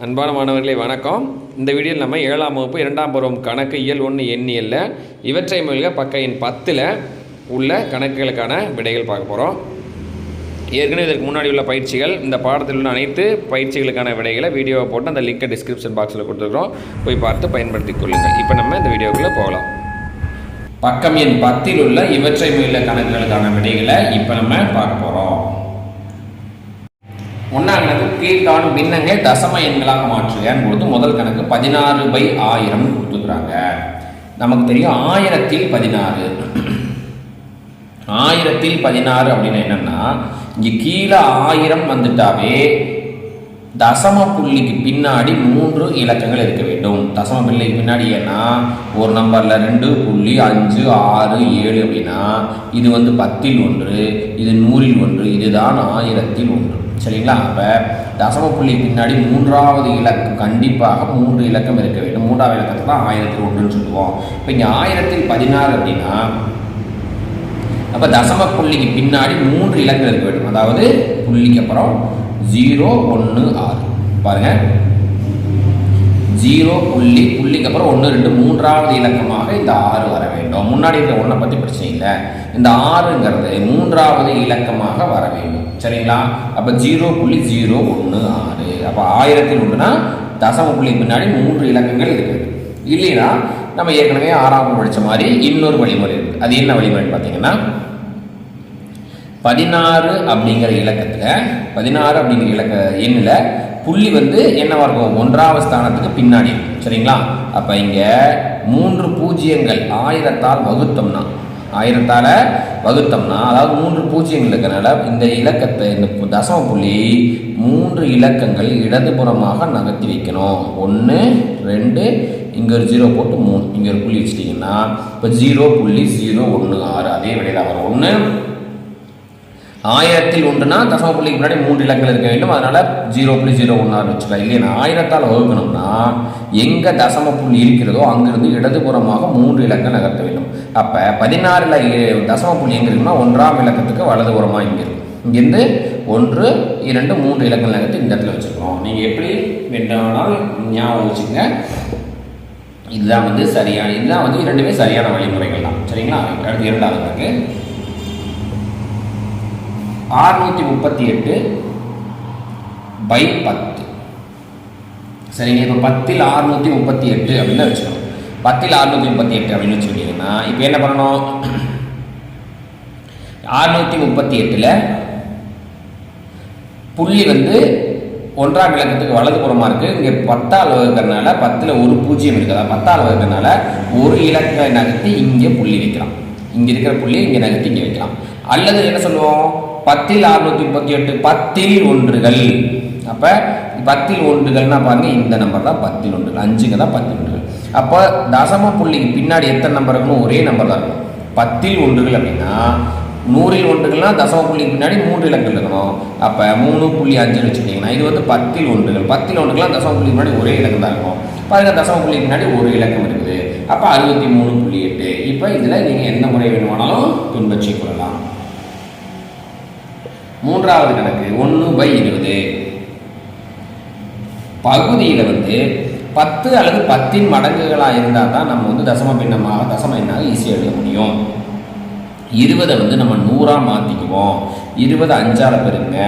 அன்பான மாணவர்களே வணக்கம். இந்த வீடியோவில் நம்ம ஏழாம் வகுப்பு இரண்டாம் பருவம் கணக்கு இயல் ஒன்று எண்ணியல்ல இவற்றை மொழிக பக்க எண் பத்தில் உள்ள கணக்குகளுக்கான விடைகள் பார்க்க போகிறோம் ஏற்கனவே இதற்கு முன்னாடி உள்ள பயிற்சிகள் இந்த பாடத்தில் உள்ள அனைத்து பயிற்சிகளுக்கான விடைகளை வீடியோவை போட்டு அந்த லிங்கை டிஸ்கிரிப்ஷன் பாக்ஸில் கொடுத்துருக்குறோம். போய் பார்த்து பயன்படுத்திக் கொள்ளுங்கள். இப்போ நம்ம இந்த வீடியோக்குள்ளே போகலாம். பக்கம் எண் பத்தில் உள்ள இவற்றை மீள கணக்குகளுக்கான விடைகளை இப்போ நம்ம பார்க்க போகிறோம் ஒன்றாம் கணக்கு கீழ்காணும் பின்னங்களை தசம எண்களாக மாற்றுகன்னு பொழுது முதல் கணக்கு. பதினாறு பை ஆயிரம் கொடுத்துக்கிறாங்க நமக்கு தெரியும் ஆயிரத்தில் பதினாறு. ஆயிரத்தில் பதினாறு அப்படின்னு என்னன்னா இங்கே கீழே ஆயிரம் வந்துட்டாவே தசம புள்ளிக்கு பின்னாடி மூன்று இலக்கங்கள் இருக்க வேண்டும். தசம புள்ளிக்கு பின்னாடி ஏன்னா ஒரு நம்பரில் ரெண்டு புள்ளி அஞ்சு ஆறு ஏழு அப்படின்னா இது வந்து பத்தில் ஒன்று இது நூறில் ஒன்று இதுதான் ஆயிரத்தில் ஒன்று. சரிங்களா? அப்போ தசம புள்ளி பின்னாடி மூன்றாவது இலக்கம் கண்டிப்பாக மூன்று இலக்கம் இருக்க வேண்டும். மூன்றாவது இலக்கத்தை தான் ஆயிரத்தில் ஒன்றுன்னு சொல்லுவோம். இப்போ இங்கே ஆயிரத்தில் பதினாறு அப்படின்னா அப்போ தசம புள்ளிக்கு பின்னாடி மூன்று இலக்கம் இருக்க வேண்டும். அதாவது புள்ளிக்கு அப்புறம் ஜீரோ ஒன்று ஆறு. பாருங்க. ஜீரோ புள்ளி புள்ளிக்கு அப்புறம் ஒன்று ரெண்டு மூன்றாவது இலக்கமாக இந்த ஆறு வர வேண்டும். முன்னாடி இருக்கிற ஒன்றை பற்றி பிரச்சனை இல்லை. இந்த ஆறுங்கிறது மூன்றாவது இலக்கமாக வர வேண்டும். சரிங்களா? அப்போ ஜீரோ புள்ளி ஜீரோ ஒன்று ஆறு. அப்போ ஆயிரத்தில் ஒன்றுனா தசம புள்ளி பின்னாடி மூன்று இலக்கங்கள் இருக்குது. இல்லைன்னா நம்ம ஏற்கனவே ஆறாம் படித்த மாதிரி இன்னொரு வழிமுறை இருக்குது அது என்ன வழிமுறைன்னு பார்த்தீங்கன்னா பதினாறு அப்படிங்கிற இலக்கத்தில் பதினாறு அப்படிங்கிற இலக்க எண்ணில் புள்ளி வந்து என்னவா இருக்கும்? ஒன்றாவது ஸ்தானத்துக்கு பின்னாடி இருக்கும். சரிங்களா? அப்போ இங்கே மூன்று பூஜ்ஜியங்கள் ஆயிரத்தால் வகுத்தோம்னா ஆயிரத்தால் வகுத்தோம்னா அதாவது மூன்று பூஜ்ஜியங்கள் இருக்கிறனால இந்த இலக்கத்தை இந்த தசம புள்ளி மூன்று இலக்கங்கள் இடதுபுறமாக நகர்த்தி வைக்கணும். ஒன்று ரெண்டு இங்கே ஒரு ஜீரோ போட்டு மூணு. இங்கே ஒரு புள்ளி வச்சிட்டிங்கன்னா இப்போ ஜீரோ புள்ளி ஜீரோ ஒன்று ஆறு. அதே விடையில் வரும். ஒன்று ஆயிரத்தில் ஒன்றுனா தசம புள்ளிக்கு முன்னாடி மூன்று இலக்கங்கள் இருக்க வேண்டும். அதனால ஜீரோ புள்ளி ஜீரோ ஒன்று வச்சுக்கலாம் இல்லையா? ஆயிரத்தால் வகுக்கணும்னா எங்கே தசம புள்ளி இருக்கிறதோ அங்கிருந்து இடதுபுறமாக மூன்று இலக்கம் நகர்த்த வேண்டும். அப்போ பதினாறில் தசம புள்ளி எங்கே இருக்குன்னா ஒன்றாம் இலக்கத்துக்கு வலதுபுறமாக இங்கே இருக்கும் இங்கேருந்து ஒன்று இரண்டு மூன்று இலக்கங்கள் நகர்த்து இந்த இடத்துல வச்சுருக்கோம். நீங்கள் எப்படி வேண்டாலும் ஞாபகம் வச்சுக்கோங்க. இதுதான் வந்து சரியான இதுதான் வந்து இரண்டுமே சரியான வழிமுறைகள் தான். சரிங்களா? அடுத்து இரண்டாவது கணக்கு ஆறுநூற்றி முப்பத்தி எட்டு பை பத்து. சரிங்க இப்போ பத்தில் ஆறுநூற்றி முப்பத்தி எட்டு அப்படின்னு வச்சுக்கணும் பத்தில் ஆறுநூற்றி முப்பத்தி எட்டு அப்படின்னு வச்சுக்கிட்டிங்கன்னா இப்போ என்ன பண்ணணும்? ஆறுநூற்றி முப்பத்தி எட்டில் புள்ளி வந்து ஒன்றாம் இலக்கத்துக்கு வலதுபுறமாக இருக்குது இங்கே பத்தால் வகுக்கிறதுனால பத்தில் ஒரு பூஜ்ஜியம் இருக்குதா பத்தால் வகுக்கிறதுனால ஒரு இலக்கை நகர்த்தி இங்கே புள்ளி வைக்கலாம். இங்கே இருக்கிற புள்ளி இங்கே நகர்த்தி இங்கே வைக்கலாம். அல்லது என்ன சொல்லுவோம்? பத்தில் அறுநூத்தி முப்பத்தி எட்டு பத்தில் ஒன்றுகள். அப்போ பத்தில் ஒன்றுகள்னா பாருங்க இந்த நம்பர் தான் பத்தில் ஒன்றுகள். அஞ்சுங்க தான் பத்தில் ஒன்றுகள். அப்போ தசம புள்ளிக்கு பின்னாடி எத்தனை நம்பர் இருக்கணும் ஒரே நம்பர் தான் இருக்கும். பத்தில் ஒன்றுகள் அப்படின்னா நூறில் ஒன்றுகள்னா தசம புள்ளிக்கு பின்னாடி மூன்று இலக்கங்கள் இருக்கணும். அப்போ மூணு புள்ளி அஞ்சுன்னு வச்சுக்கிட்டிங்கன்னா இது வந்து பத்தில் ஒன்றுகள். பத்தில் ஒன்றுகள்லாம் தசம புள்ளிக்கு முன்னாடி ஒரே இலக்கம் தான் இருக்கும். பாருங்க தசம புள்ளிக்கு முன்னாடி ஒரு இலக்கம் இருக்குது. அப்போ அறுபத்தி மூணு புள்ளி எட்டு. இப்போ இதில் நீங்கள் எந்த முறை வேணுமானாலும் பின்பற்றி கொள்ளலாம். மூன்றாவது கணக்கு ஒன்று பை இருபது. பகுதியில் வந்து பத்து அல்லது பத்தின் மடங்குகளாக இருந்தால் தான் நம்ம வந்து தசம பின்னமாக தசம எண்ணாக ஈஸியாக எழுத முடியும். இருபதை வந்து நம்ம நூறாக மாற்றிக்குவோம் இருபது அஞ்சால் பெருங்க.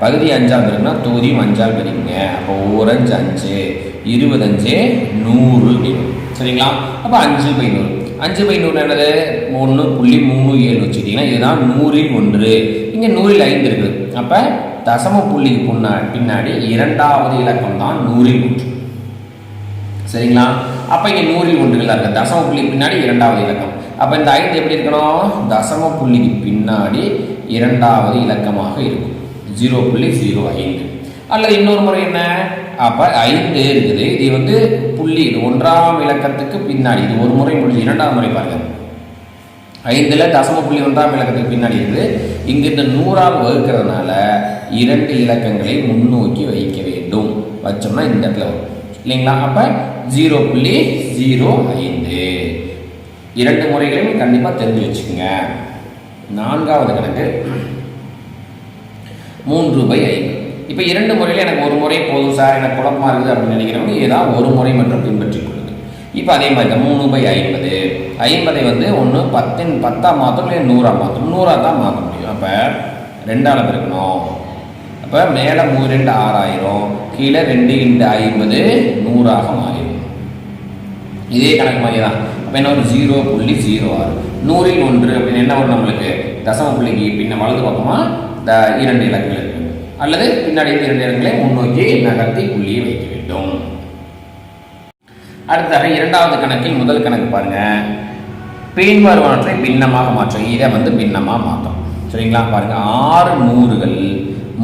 பகுதி அஞ்சால் பெருங்கன்னா தொகுதியும் அஞ்சால் பெருங்க அப்போ ஒரு அஞ்சு அஞ்சு. இருபதஞ்சு நூறு சரிங்களா? அப்போ அஞ்சு பை நூறு. அஞ்சு பை நூறு என்னது? ஒன்று புள்ளி மூணு ஏழு வச்சுக்கிட்டிங்கன்னா இதுதான் நூறில் ஒன்று. இங்கே நூறில் ஐந்து இருக்குது. அப்போ தசம புள்ளிக்கு பின்னா பின்னாடி இரண்டாவது இலக்கம் தான் நூறில் ஒன்று. சரிங்களா? அப்போ இங்கே நூறில் ஒன்றுகளாக இருக்குது தசம புள்ளிக்கு பின்னாடி இரண்டாவது இலக்கம். அப்போ இந்த ஐந்து எப்படி இருக்கணும்? தசம புள்ளிக்கு பின்னாடி இரண்டாவது இலக்கமாக இருக்கும். ஜீரோ புள்ளி ஜீரோ ஐந்து. அல்லது இன்னொரு முறை என்ன? அப்போ ஐந்து இருக்குது. இது வந்து புள்ளி இது ஒன்றாம் இலக்கத்துக்கு பின்னாடி. இது ஒரு முறை முடிஞ்சு இரண்டாம் முறை பாருங்கள் ஐந்தில் தசம புள்ளி ஒன்றாம் இலக்கத்துக்கு பின்னாடி இருந்து இங்கே இந்த நூறால் வகுக்கிறதுனால இரண்டு இலக்கங்களை முன்னோக்கி வைக்க வேண்டும். வச்சோம்னா இந்த இடத்துல வரும். இல்லைங்களா? அப்போ ஜீரோ புள்ளி ஜீரோ ஐந்து. இரண்டு முறைகளையும் கண்டிப்பாக தெரிஞ்சு வச்சுக்கோங்க. நான்காவது கணக்கு. மூன்று பை ஐந்து. இப்போ இரண்டு முறையில் எனக்கு ஒரு முறை போதும் சார் எனக்கு குழப்பமாக இருக்குது அப்படின்னு நினைக்கிறவங்க ஏதாவது ஒரு முறை மட்டும் பின்பற்றி கொடுங்க இப்போ அதே மாதிரி தான் மூணு பை ஐம்பது. ஐம்பதை வந்து ஒன்று பத்தின் பத்தாக மாற்றணும் இல்லை நூறாக மாற்றணும் நூறாக தான் மாற்ற முடியும். அப்போ ரெண்டால் பிறக்கணும் அப்போ மேலே மூணு ரெண்டு ஆறாயிரம். கீழே ரெண்டு இண்டு ஐம்பது நூறாக மாறிடும். இதே கணக்கு மாதிரி தான் அப்போ என்ன ஒரு ஜீரோ புள்ளி ஜீரோ ஆறு. நூறில் ஒன்று அப்படின்னு என்ன வரும் நம்மளுக்கு? தசம புள்ளிக்கு பின்ன வலது பக்கமாக இந்த இரண்டு இலக்குகள் இருக்குது அல்லது பின்னாடி இரண்டு இடங்களை முன்னோக்கி நகர்த்தி புள்ளியை வைக்க வேண்டும். அடுத்ததாக இரண்டாவது கணக்கில் முதல் கணக்கு பாருங்க. பின்வருவனற்றை பின்னமாக மாற்றும் இதை வந்து பின்னமாக மாற்றும் சரிங்களா? பாருங்க. ஆறு நூறுகள்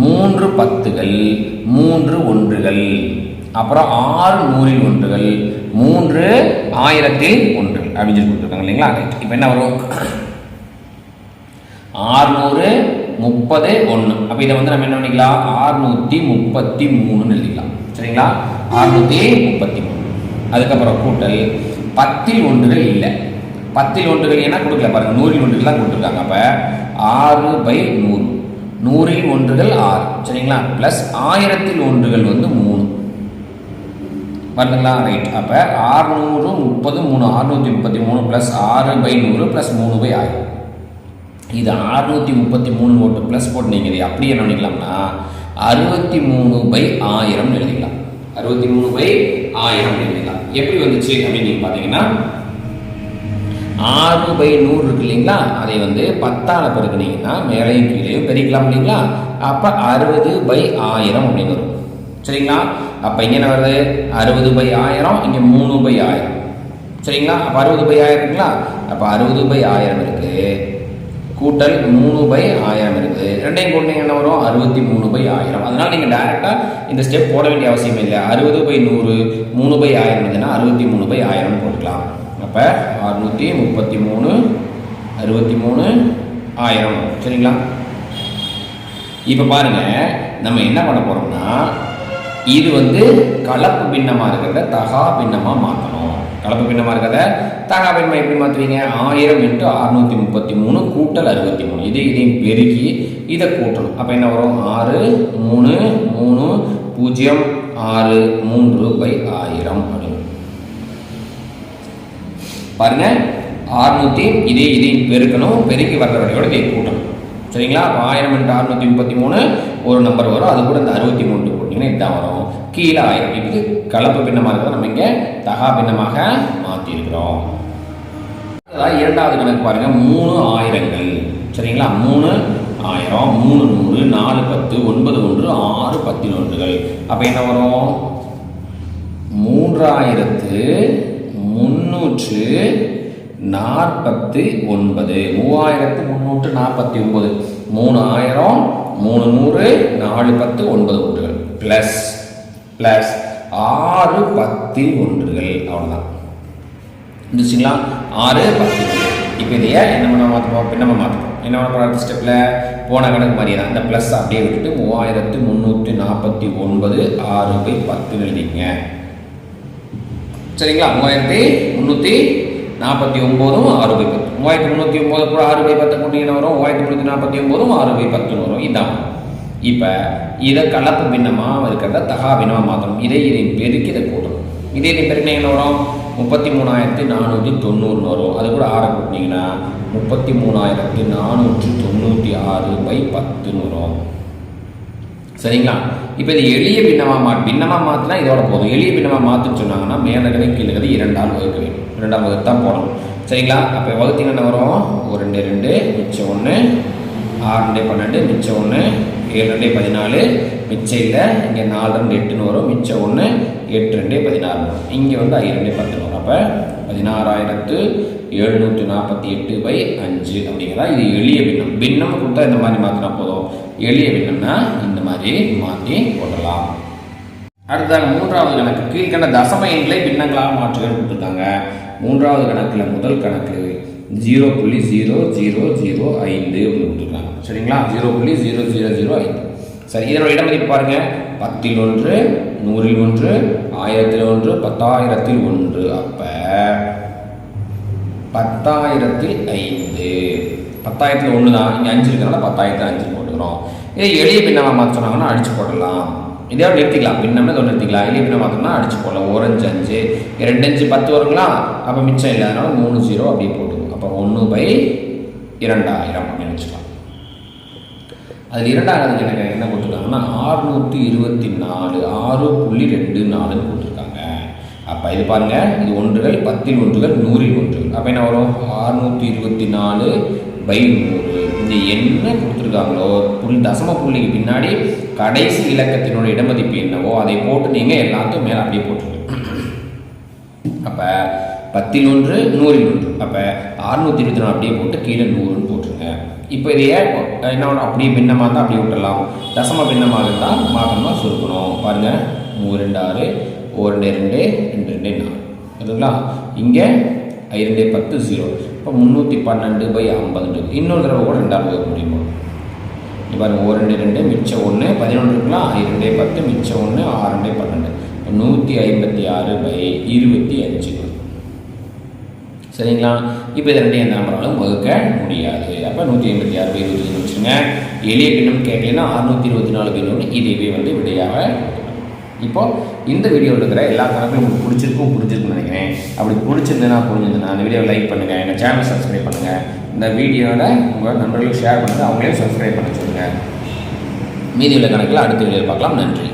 மூன்று பத்துகள் மூன்று ஒன்றுகள். அப்புறம் ஆறு நூறில் ஒன்றுகள் மூன்று ஆயிரத்தில் ஒன்று அப்படின்னு சொல்லி கொடுத்துருக்காங்க. இல்லைங்களா? இப்போ என்ன வரும்? ஆறுநூறு முப்பது ஒன்று அப்போ இதை வந்து நம்ம என்ன பண்ணிக்கலாம்? ஆறுநூற்றி முப்பத்தி மூணுன்னு எழுதிக்கலாம். சரிங்களா? ஆறுநூற்றி முப்பத்தி மூணு. அதுக்கப்புறம் கூட்டல். பத்தில் ஒன்றுகள் இல்லை. பத்தில் ஒன்றுகள் என்ன கொடுக்கல பாருங்க. நூறில் ஒன்றுகள் தான் கொடுத்துருக்காங்க. அப்போ ஆறு பை நூறு. நூறில் ஒன்றுகள் ஆறு. சரிங்களா? ப்ளஸ் ஆயிரத்தில் ஒன்றுகள் வந்து மூணு. வருதுங்களா? ரைட் அப்போ ஆறுநூறு முப்பது மூணு. அறுநூற்றி முப்பத்தி மூணு ப்ளஸ் ஆறு பை நூறு ப்ளஸ் மூணு பை ஆயிரம். இது அறுநூற்றி முப்பத்தி மூணு ஓட்டு ப்ளஸ் போட்டு நீங்கள் இதை அப்படி என்ன பண்ணிக்கலாம்னா அறுபத்தி மூணு பை ஆயிரம்னு எழுதிக்கலாம். அறுபத்தி மூணு பை ஆயிரம் எழுதிக்கலாம். எப்படி வந்துச்சு அப்படின்னு நீங்கள் பார்த்தீங்கன்னா ஆறு பை நூறு இருக்கு இல்லைங்களா? அதை வந்து பத்தால பெருக்குனீங்கன்னா மேலையும் கீழேயும் பெருக்கலாம் இல்லைங்களா? அப்போ அறுபது பை ஆயிரம் அப்படின்னு வரும். சரிங்களா? அப்போ இங்கே என்ன வருது? அறுபது பை ஆயிரம் இங்கே மூணு பை ஆயிரம். சரிங்களா? அப்போ அறுபது பை ஆயிரம் இருக்குங்களா? அப்போ அறுபது பை ஆயிரம் இருக்குது கூட்டல் மூணு பை ஆயிரம் இருக்குது. ரெண்டையும் கூட்டிங்க என்ன வரும்? அறுபத்தி மூணு பை ஆயிரம். அதனால் நீங்கள் டேரெக்டாக இந்த ஸ்டெப் போட வேண்டிய அவசியம் இல்லை. அறுபது பை நூறு மூணு பை ஆயிரம் இருந்ததுன்னா அறுபத்தி மூணு பை ஆயிரம் போட்டுக்கலாம். அப்போ அறுநூற்றி முப்பத்தி மூணு அறுபத்தி மூணு ஆயிரம். சரிங்களா? இப்போ பாருங்க நம்ம என்ன பண்ண போகிறோம்னா இது வந்து கலப்பு பின்னமாக இருக்கிறத தகா பின்னமாக மாற்றணும் கலப்பு பின்னமாக இருக்கிறத தகா பின்மை எப்படி மாற்றுவீங்க ஆயிரம் இன்ட்டு அறுநூற்றி முப்பத்தி மூணு கூட்டல் அறுபத்தி மூணு இதை இதையும் பெருக்கி இதை கூட்டணும். அப்போ என்ன வரும்? ஆறு மூணு மூணு பூஜ்ஜியம் ஆறு மூன்று பை ஆயிரம் அப்படின்னு. பாருங்க ஆறுநூற்றி இதே இதையும் பெருக்கணும். பெருக்கி வர்ற வரையோட இதை கூட்டணும். சரிங்களா? அப்போ ஆயிரம் இன்ட்டு அறுநூற்றி முப்பத்தி மூணு ஒரு நம்பர் வரும். அது கூட இந்த அறுபத்தி மூணு போட்டிங்கன்னா இதுதான் வரும். கீழே ஆயிரம் இதுக்கு கலப்பு பின்னமாக இருக்கிறத நம்ம இங்கே தகா பின்னமாக மாற்றிருக்கிறோம் அதாவது இரண்டாவது கணக்கு பாருங்கள் மூணு ஆயிரங்கள். சரிங்களா? மூணு ஆயிரம் மூணு நூறு நாலு பத்து ஒன்பது ஒன்று ஆறு பத்தினொன்றுகள் அப்போ என்ன வரும்? மூன்றாயிரத்து முன்னூற்று நாற்பத்தி ஒன்பது. மூவாயிரத்து முந்நூற்று நாற்பத்தி ஒன்பது. மூணாயிரம் மூணு நூறு நாலு பத்து ஒன்பது ஒன்றுகள். ப்ளஸ் ப்ளஸ் ஆறு பத்து ஒன்றுகள். அவ்வளோதான் இருந்துச்சுங்களா ஆறு பத்து இப்போ இதையே என்ன பண்ண மாற்றுவோம் பின்னமாக மாற்றுவோம் என்ன பண்ண அடுத்த ஸ்டெப்பில் போன கணக்கு மாதிரி தான். இந்த ப்ளஸ் அப்படியே விட்டுட்டு மூவாயிரத்து முந்நூற்றி நாற்பத்தி ஒன்பது ஆறு பை பத்து எழுதிங்க சரிங்களா? மூவாயிரத்தி முந்நூற்றி நாற்பத்தி ஒம்போதும் ஆறு பை பத்து. மூவாயிரத்தி முந்நூற்றி ஒம்பது கூட ஆறு பை பத்து கூட்டிங்கன்னு வரும். மூவாயிரத்தி முந்நூற்றி நாற்பத்தி ஒம்போதும் ஆறு பை பத்துன்னு வரும். இதான். இப்போ இதை கலப்பு பின்னமாக இருக்கிறத தகா பின்னமாக மாற்றணும் இதை இதை பெருக்கி இதை கூட்டணும் இதே இதை பெருக்கினீங்கன்னா வரும்? முப்பத்தி மூணாயிரத்தி நானூற்றி தொண்ணூறுன்னு வரும். அது கூட ஆறை கூட்டினீங்கன்னா முப்பத்தி மூணாயிரத்தி நானூற்றி தொண்ணூற்றி ஆறு பை பத்துன்னு வரும். சரிங்களா? இப்போ இது எளிய பின்னமாக மா பின்னமாக மாற்றினா இதோட போதும். எளிய பின்னமாக மாற்றுன்னு சொன்னாங்கன்னா மேலே இருக்கிற கீழே இருக்கிறது இரண்டால் வகுக்க வேண்டும். இரண்டாம் வகுத்து தான் போடணும். சரிங்களா? அப்போ வகுத்தீங்கன்னா என்ன வரும்? ஒரு ரெண்டு ரெண்டு மிச்சம் ஒன்று ஆறு ரெண்டு பன்னெண்டு மிச்சம் ஒன்று ஏழு ரெண்டு பதினாலு மிச்சம் இல்லை இங்கே நாலு ரெண்டு எட்டுன்னு வரும். மிச்சம் ஒன்று எட்டு ரெண்டு பதினாறு வரும். இங்கே வந்து ஐ ரெண்டு பத்துன்னு வரும். அப்போ பதினாறாயிரத்து எழுநூற்றி நாற்பத்தி எட்டு பை அஞ்சு அப்படிங்கிறதா? இது எளிய பின்னம். பின்னம் கொடுத்தா இந்த மாதிரி மாற்றினா போதும். எளிய பின்னம்னா இந்த மாதிரி மாற்றி போடலாம். அடுத்ததாக மூன்றாவது கணக்கு கீழ்கண்ட தசம எண்களை பின்னங்களாக மாற்றுகள் கொடுத்துருக்காங்க. மூன்றாவது கணக்கில் முதல் கணக்கு ஜீரோ புள்ளி ஜீரோ ஜீரோ ஜீரோ ஐந்து அப்படின்னு கொடுத்துருக்காங்க. சரிங்களா? ஜீரோ புள்ளி ஜீரோ ஜீரோ ஜீரோ ஐந்து. சரி இதனோட இடமதிப்பு பாருங்கள் பத்தில் ஒன்று நூறில் ஒன்று ஆயிரத்தில் ஒன்று பத்தாயிரத்தில் ஒன்று. அப்போ பத்தாயிரத்தில் ஐந்து. பத்தாயிரத்தில் ஒன்று தான் இங்கே அஞ்சு இருக்கிறனால பத்தாயிரத்தில் அஞ்சு போட்டுக்கிறோம். இதே எளிய பின்னமாக மாற்ற சொன்னாங்கன்னா போடலாம் இதே நிறுத்திக்கலாம் பின்னம்னு இதை நிறுத்திக்கலாம் இல்லை பின்னம் பார்த்தோம்னா அடிச்சு போடலாம். ஒரு அஞ்சு. அஞ்சு ரெண்டு அஞ்சு பத்து வருங்களா? அப்போ மிச்சம் இல்லை. அதனால் மூணு ஜீரோ அப்படியே போட்டுக்கும் அப்போ ஒன்று பை இரண்டாயிரம் அப்படின்னு வச்சுக்கலாம். அதில் இரண்டாயிரத்துக்கு எனக்கு என்ன கொடுத்துருக்காங்கன்னா ஆறுநூற்றி இருபத்தி நாலு ஆறு புள்ளி ரெண்டு நாலுன்னு கொடுத்துருக்காங்க அப்போ இது பாருங்கள் இது ஒன்றுகள் பத்தில் ஒன்றுகள் நூறில் ஒன்றுகள். அப்போ என்ன வரும்? ஆறுநூற்றி இருபத்தி நாலு பை நூறு இந்த என்ன கொடுத்துருக்காங்களோ புள்ளி தசம புள்ளிக்கு பின்னாடி கடைசி இலக்கத்தினோட இடமதிப்பு என்னவோ அதை போட்டு நீங்கள் எல்லாத்தையும் மேலே அப்படியே போட்டுருங்க அப்போ பத்தில் ஒன்று நூறில் ஒன்று அப்போ அறுநூற்றி இருபத்தி நாலு அப்படியே போட்டு கீழே நூறுன்னு போட்டுருங்க. இப்போ இது ஏன் என்ன அப்படியே பின்னமாக இருந்தால் அப்படியே விட்டுடலாம் தசம பின்னமாக இருந்தால் மாதமாக சுருக்கணும். பாருங்கள் மூணு ரெண்டு ஆறு. ஓ ரெண்டு ரெண்டு ரெண்டு ரெண்டு நாலு. அதுங்களா இங்கே ஐ ரெண்டு பத்து ஜீரோ இப்போ முந்நூற்றி பன்னெண்டு பை ஐம்பது இன்னொரு தடவை கூட ரெண்டாவது வகுக்க முடியுமா? இப்போ பாருங்க ஒரு ரெண்டு ரெண்டு மிச்சம் ஒன்று பதினொன்று இருக்கலாம் இரண்டே ரெண்டே பத்து மிச்சம் ஒன்று ஆறு ரெண்டே பன்னெண்டு. நூற்றி ஐம்பத்தி ஆறு பை இருபத்தி அஞ்சு. சரிங்களா? இப்போ இது ரெண்டையும் எந்த நம்பராலும் வகுக்க முடியாது. அப்போ நூற்றி ஐம்பத்தி ஆறு பை இருபத்தி அஞ்சு வச்சுருங்க. எளிய பின்னம் கேட்கலன்னா அறுநூற்றி இருபத்தி நாலு பின்னு இதுவே வந்து விடையாக இப்போ இந்த வீடியோவில் இருக்கிற எல்லா கணக்கும் உங்களுக்கு பிடிச்சிருக்கும் பிடிச்சிருக்குன்னு நினைக்கிறேன். அப்படி பிடிச்சிருந்ததுன்னா புரிஞ்சிருந்ததுன்னா அந்த வீடியோவை லைக் பண்ணுங்கள் எங்கள் சேனல் சப்ஸ்கிரைப் பண்ணுங்கள் இந்த வீடியோவை உங்கள் நண்பர்களுக்கு ஷேர் பண்ணுங்கள் அவங்களையும் சப்ஸ்கிரைப் பண்ண சொல்லுங்கள் மீதி உள்ள கணக்கில் அடுத்த வீடியோவில் பார்க்கலாம். நன்றி.